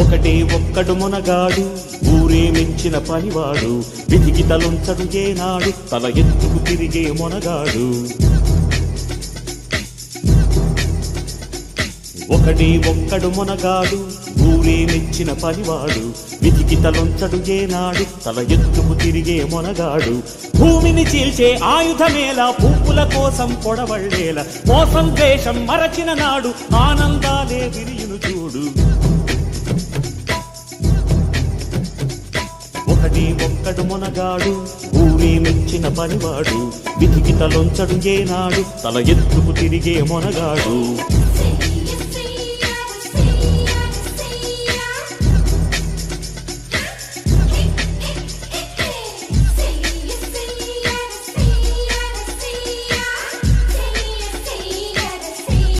ఒకటే ఒక్కడు మునగాడు ఊరే మించిన పనివాడు వెతికి తలుంచడు ఏనాడు తల ఎత్తుకు తిరిగే మునగాడు. ఒకడే ఒక్కడు మునగాడు ఊరే మెచ్చిన పనివాడు విధికి తలొంచడు ఏనాడు తల ఎత్తుకు తిరిగే మొనగాడు. భూమిని చీల్చే ఆయుధమేల పువ్వుల కోసం పొడవళ్ళేల మోసం ద్వేషం మరచిన నాడు ఆనందాలే విరి ఒకటి ఒక్కడు మునగాడు ఊరే మెచ్చిన పనివాడు విధికి తలొంచడు ఏనాడు తల ఎత్తుకు తిరిగే మొనగాడు.